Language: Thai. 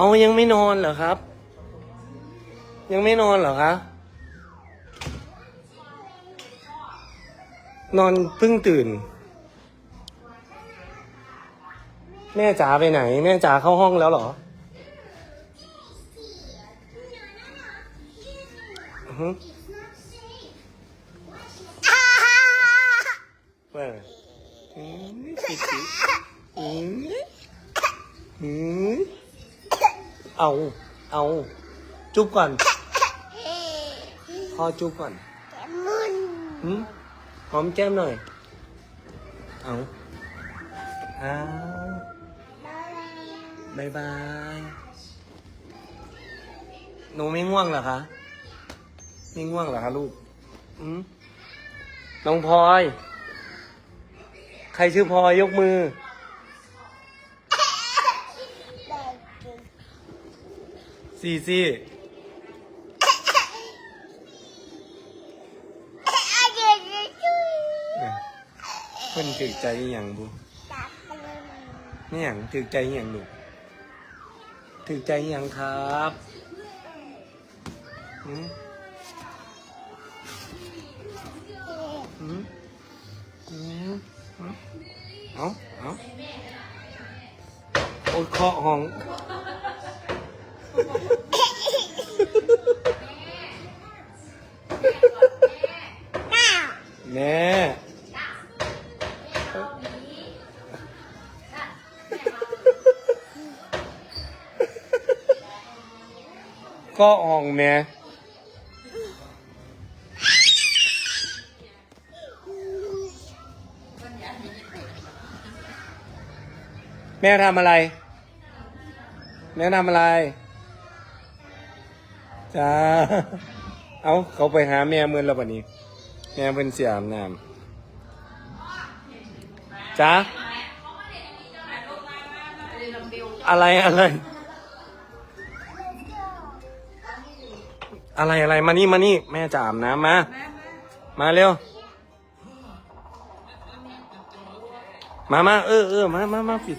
เอายังไม่นอนเหรอครับ ยังไม่นอนเหรอคะนอนเพิ่งตื่น แม่จ๋าไปไหน แม่จ๋าเข้าห้องแล้วเหรออือฮึเปิดอืมจิกจิกอืมอืม เอา เอา จุ๊บก่อนพ่อจุ๊บก่อนหืมหอมแก้มหน่อย เอาอ้าวบายบาย หนูไม่ง่วงเหรอคะ ไม่ง่วงเหรอคะลูกอืมน้องพลอย ใครชื่อพลอยยกมือ ซีซีเนี่เพิ่นถึกใจอหย่างบุนี่อย่างถึกใจอหย่างลูถึกใจอหย่างครับอืมอืมอืมอืมเอาเอาโอ้ยเคาะห้อง แม่ก็อ่องแม่แม่ทำอะไร แม่ทำอะไร จ้า เอาเขาไปหาแม่เมื่อแล้ววันนี้ แม่เป็นเสียอาบน้ำจ้าอะไรอะไร อะไรอะไรมานี่มานี่ แม่จะอาบน้ำมา มาเร็ว มามาเออเออมามามาปิด